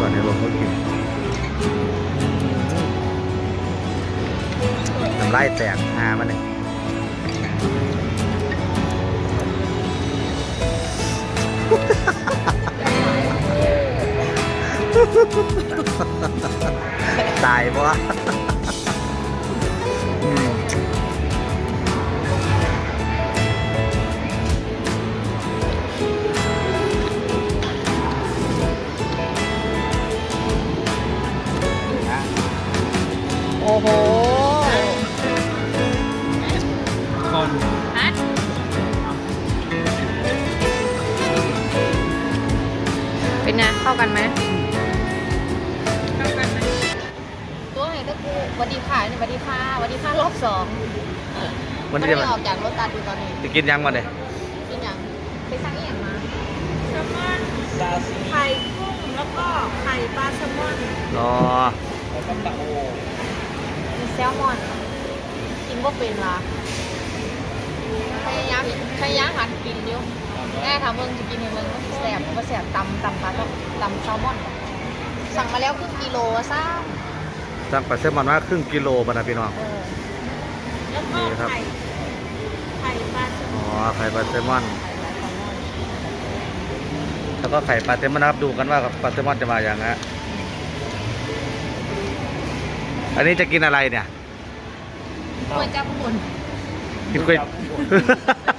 ก่อนในรถเขากินน้ำลายแตกหามันเลยตายปะ เป็นไงเข้ากันไหมตัวไหนก็กูสวัสดีค่ะนี่สวัสดีค่ะสวัสดีค่ะรอบสองวันนี้ไม่จะได้มาออกจากรถตัดดูตอนนี้จะกินยังก่อนเลยกินยังไปสั่งอีหยังมาแซลมอนไข่กุ้งแล้วก็ไข่ปลาแซลมอนรอแล้วก็ตะโอมีแซลมอนกินว่าเป็นละพยายามพยายามหัดกินอยู่ แม่ทำเมืองจะกินในเมืองก็แสบก็แสบตำตำปลาต้องตำแซลมอน สั่งมาแล้วครึ่งกิโลซะสั่งปลาแซลมอนว่าครึ่งกิโลปะนะพี่น้องเออแล้วก็นี่ครับ ไข่ไข่ปลาแซลมอ๋ออนไข่ปลาแซลมอน แล้วก็ไข่ปลาแซลมอนนะครับดูกันว่าปลาแซลมอนจะมาอย่างฮะอันนี้จะกินอะไรเนี่ย ก๋วยจับบุญกินกล้วยไปกินก๋วย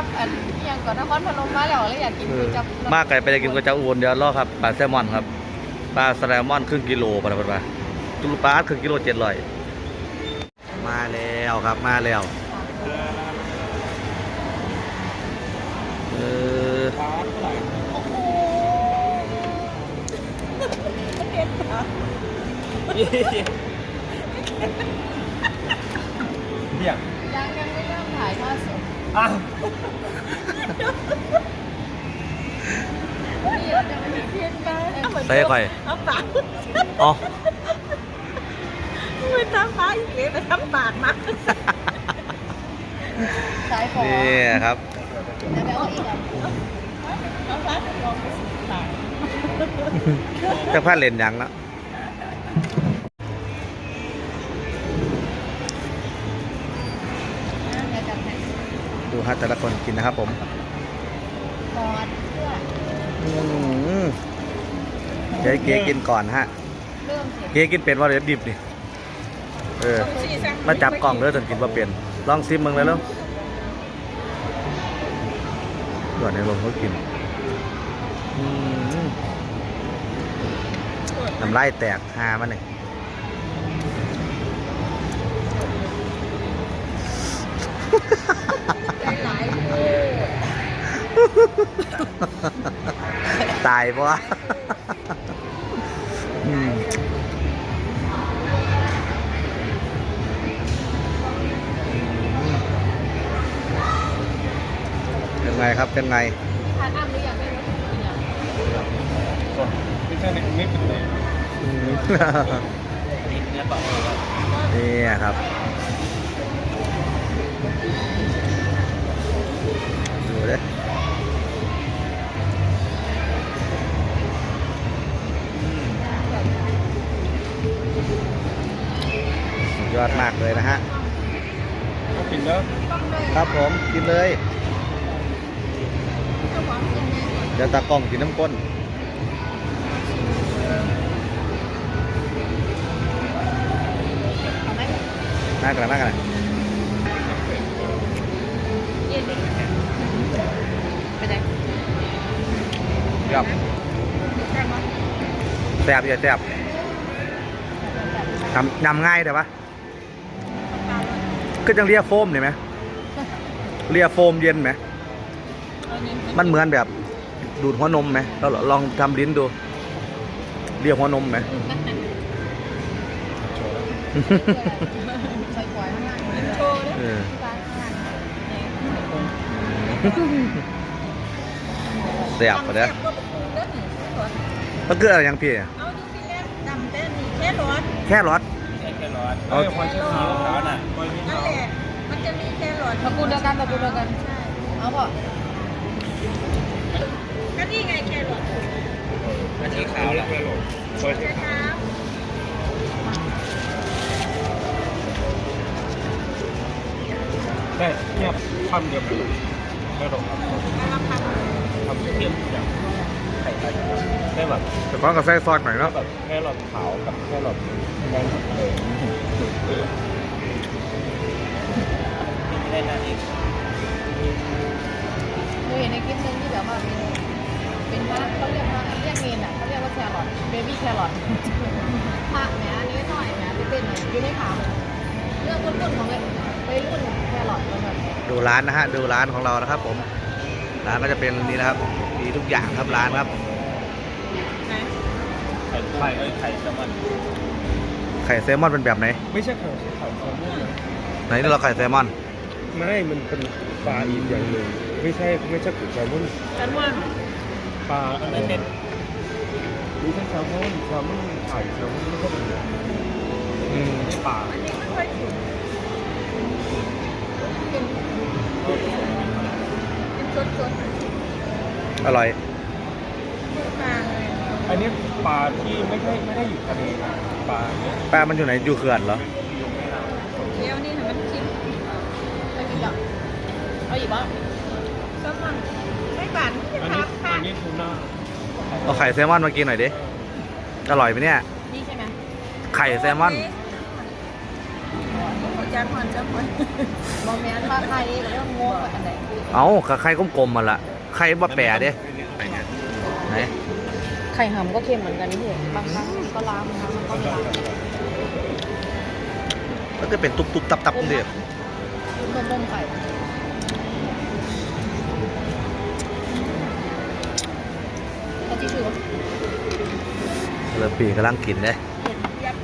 จับอันอิหยังก่อนนครพนมมาแล้วเลยอยากกินก๋วยจับมากไก่ไปจะกินก๋วยจั๊บอุบลเดี๋ยวรอครับปลาแซลมอนครับปลาแซลมอนครึ่งกิโลปลาปลาปลาตุลปลาครึ่งกิโลเจ็ดร้อยมาแล้วครับมาแล้วเออฟ้าเท่าไหร่โอ้โหเดี่ยง ยังยังไม่เริ่มถ่ายท อดสดอ้าวเดี๋ยวจะไม่เพี้ยนไปใส่ไข่เอาปากอ๋อไม่ทำปากอีกเลยไปทำปากมาสายคอนี่ครับเดี๋ยวไปเอาอีกอะเอาปากลองไปสิปากจะพลาดเลนยังแล้ว ฮะแต่ละคนกินนะครับผมกอดเพื่ออืมเดี๋ยวเก๋กินก่อนฮะ เริ่มเสียงเก๋กินเป็นว่าเดี๋ยวดิบดิเออ มาจับกล่องเลยถึงกินว่าเป็น ลองซิมมึงเลยลูกก่อนในลมเขากินอืมน้ำลายแตกหามันเลยหลายคู่ ตายปะวะอืมเป็นไงครับ เป็นไงทานอ้ำหรือยังไม่รู้กินยังไม่ใช่ไม่ไม่เป็นเลยอืมเนื้อปลาโอครับ อดมากเลยนะฮะก็กินแล้วครับผมกินเลยเดี๋ยวตากล้องกินน้ำก้นเอาไหมน่ากันน่ากันเย็นดิไปไหนครับแซ่บอย่าแซ่บทำยำง่ายแต่ปะ ก็จังเรียกโฟมเห็นไหมเรียกโฟมเย็นไหมมันเหมือนแบบ ดูดหัวนมไหมเราลองทำลิ้นดู เรียกหัวนมไหมใส่ปล่อยข้างล่างโชว์ดิเออที่ร้านข้างล่างเสียบไปเด้อก็ปรุงเด้อนี่ก่อนมันคืออะไรยังพี่เอาดูสิแรกดำแต่นี่แค่ร้อนแค่รสแค่ร้ อนเออคนชื่อสีขาวน่ะคนที่นั่นเขาแหละมันจะมีแค่ร้อนตระกูลเดียวกันตระกูลเดียวกัน ใช่เอาเปล่ะก็นี่ไงแค่ร้อนเไม่หรอกคอยเช็คได้เทียบคำเดียวกันเลยไม่หรอกครับทำเทียบอย่างไข่ไข่ได้แบบแต่ก้อนกับไส้ซอสหน่อยแค่เนาะ แบบแค่หลอดขาวกับแค่หลอดแดงเลย ไม่ได้นานเองหนูเห็นในคลิปนึงที่แบบว่าเป็นเป็นพระเขาเรียกว่าเรียกเมนอะเขาเรียกว่าแครอทเบบี้แครอทพระแหมอันนี้หน่อยแหมไปเต้นหน่อยอยู่ในขาผมเรื่องรุ่นๆของเลยไปรุ่นแครอทมันแบบดูร้านนะฮะดูร้านของเรานะครับผมร้านก็จะเป็นนี่นะครับมีทุกอย่างครับร้านครับไข่ไข่ไข่แซลมอนไข่แซลมอนเป็นแบบไหน ไม่ใช่ไข่ไข่แซลมอนไหนนี่เราไข่แซลมอน ไม่ มันเป็นปลาอีกอย่างหนึ่งไม่ใช่ไม่ใช่ไข่แซลมอนฉันว่าปลาอะไรเป็นไม่ใช่แซลมอนแซลมอนไข่แซลมอนไม่ใช่เป็นอืมปลาอันนี้ไม่ค่อยถูกเป็นสดสดอร่อยปลาเลยอันนี้ปลาที่ไม่ใช่ไม่ได้อยู่ทะเลนะ ปลาเนี่ยแป้งมันอยู่ไหนอยู่เขื่อนเหรอเคี้ยวนี่ให้มันคิดไปกินอะเอาอีกบ้างสมันไม่บานจะอันนี้ทับค่ะอันนี้ทูน่าเอาไข่แซลมอนมากินหน่อยดิอร่อยไหมเนี่ย นี่ใช่ไหมไข่แซลมอนหัวจานหอนจะหอนบอมแมนว่าใครก็เรื่องงงอันไหนเอากับไข่กลมๆมาละไข่บะแปะดิไหนไข่หำก็เค็มเหมือนกันนี่พี่บางครั้ง มันก็ล้างบางครั้งมันก็ไม่ล้างมันจะเป็นตุบๆตับๆนี่ต้มต้มไข่ก็ที่คือว่าเริ่มปีกำลังกินเลยยับ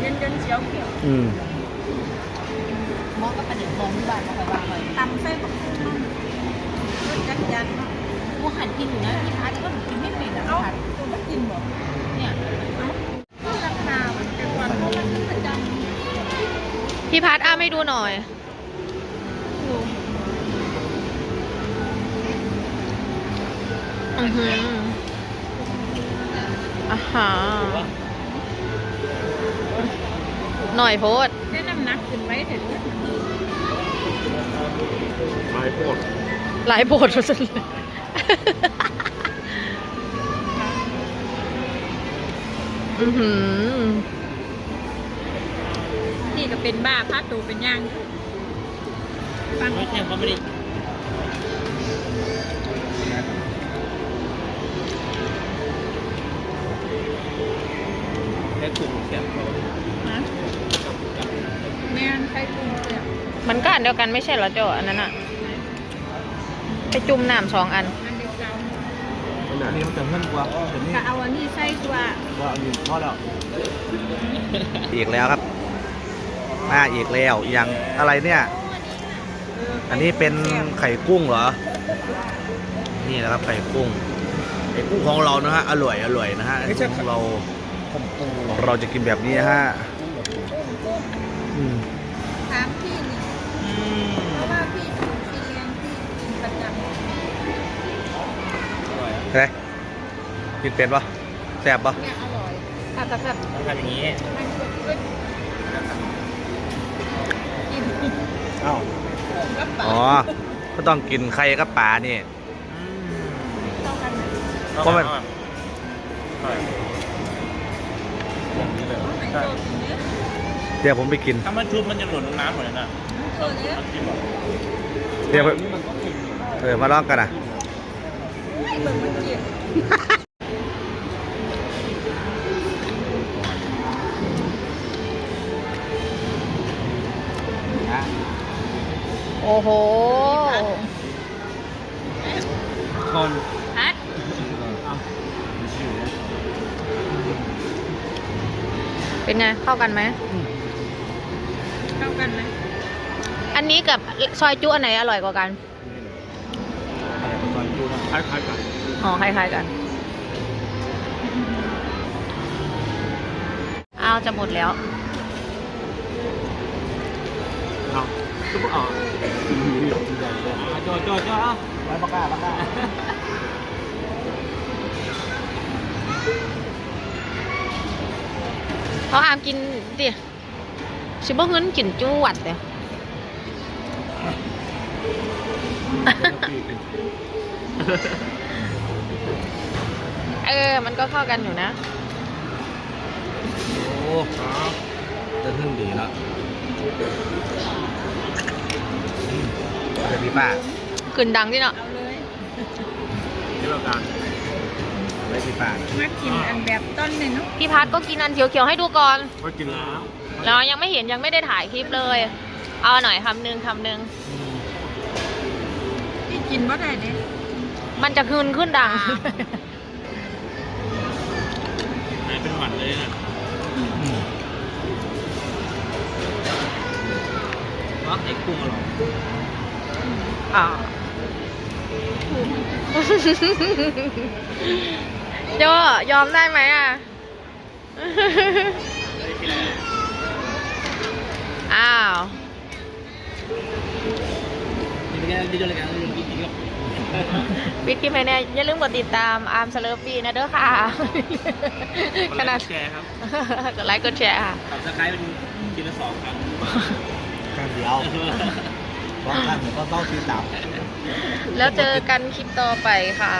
เย็นเย็นเฉียวเขียวอืมมองก็ประเด็นมองที่บ้านมาคอยบ้างเลยตำไส้บักหุ่งมั่งรสจัดยันมั่งกูหันกินอยู่นะพี่พัดก็หนูกินไม่เป็นอะเอ้าพัดคุณก็กินบ่เนี่ย เอ้าราคามันเป็นวันเพราะมันขึ้นประจำ พี่พัดอ้าไม่ดูหน่อย อือหืออ่าฮะหน่อยโพดได้น้ำหนักขึ้นไว้เถอะไม้พวกหลายโพดสุดเลยอือหือนี่ ก็เป็นบ้าพัดตูเป็นย่างฟังไม่ใช่เขาไม่ได้แค่กลุ่มเสียงเขานะแม่นใครปรุงเสียมันก็อันเดียวกันไม่ใช่เหรอโจอันนั้นอะไปจุ่มน้ำสองอัน อันเดียวกันอันนี้มันจะเงินกว่าเดี๋ยวนี้ก็เอาอันนี้ใส่ตัวว่าอันนี้พอแล้วอีกแล้วครับ มาอีกแล้วอย่างอะไรเนี่ย อันนี้เป็นไข่กุ้งเหรอ นี่นะครับไข่กุ้ง ไข่กุ้งของเรานะฮะอร่อยอร่อยนะฮะไข่กุ้งของเราผมปูของเราจะกินแบบนี้นะฮะอืมถามพี่นี่เพราะว่าพี่อยู่ซีเรียนพี่กินประจำเฮ้ยกินเป็นปะแซ่บปะเนี่ยอร่อยอะแต่แบบต้องทำอย่างนี้มันก็ก็กิน อ้าผมกับปลาอ๋อ ก็ต้องกินไข่กับปลานี่เท่ากันนะเพราะมันอย่างนี้เลยไอ้ใช่โจกินเนี้ยเดี๋ยวผมไปกิน ถ้ามันชุบมันจะหล่นลงน้ำหมดเลยนะเออเนี้ยกินหรอเดี๋ยวไปนี่มันก็กินอยู่เออมาลองกันนะไอ้เบิ่งมันเกลี โอ้โห คนพัดเป็นไง เข้ากันไหม เข้ากันไหม อันนี้กับซอยจุอันไหนอร่อยกว่ากัน คล้ายๆกันอ๋อ คล้ายๆกันเอาจะหมดแล้ว เอา ทุกอ๋อโจโจโจเอาไว้ปากกาปากกาเขาอามกินดิชิบ่เงินกินจวดเดียวเออ มันก็เข้ากันอยู่นะ โอ้จะทึ่งดีแล้ว เดี๋ยวพี่ป้าขึ้นดังที่เนาะเอาเลยที่เราการไว้พี่ป้ามากินอันแบบต้นหนึ่งเนาะพี่พัดก็กินอันเขียวๆให้ดูก่อนก็กินแล้วเรายังไม่เห็นยังไม่ได้ถ่ายคลิปเลย เอาหน่อยคำหนึ่งคำหนึ่งพี่กินบ่ได้เนี่ยมันจะคืนขึ้นดังไหนเป็นหวัดเลยนะอืมว่าไอ้กุ้งอร่อย อ่าโยยอมได้ไหมอะ อ้าวนี่เป็นไงดีจังเลยกันลงกินอีกแล้วปิดคลิปไปเนี่ยอย่าลืมกดติดตามอาร์มสเลอร์ปีนะเด้อค่ะขนาดแชร์ครับกดไลค์กดแชร์ค่ะตับสกายเป็นกินละสองครั้งการเดียว สองข้างผมก็ต้องซื้อตับแล้วเจอกันคลิปต่อไปค่ะ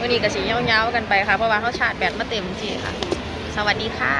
วันนี้กระสีเย้าๆกันไปค่ะ เพราะว่าเขาชาร์จแบตมาเต็มจีค่ะ สวัสดีค่ะ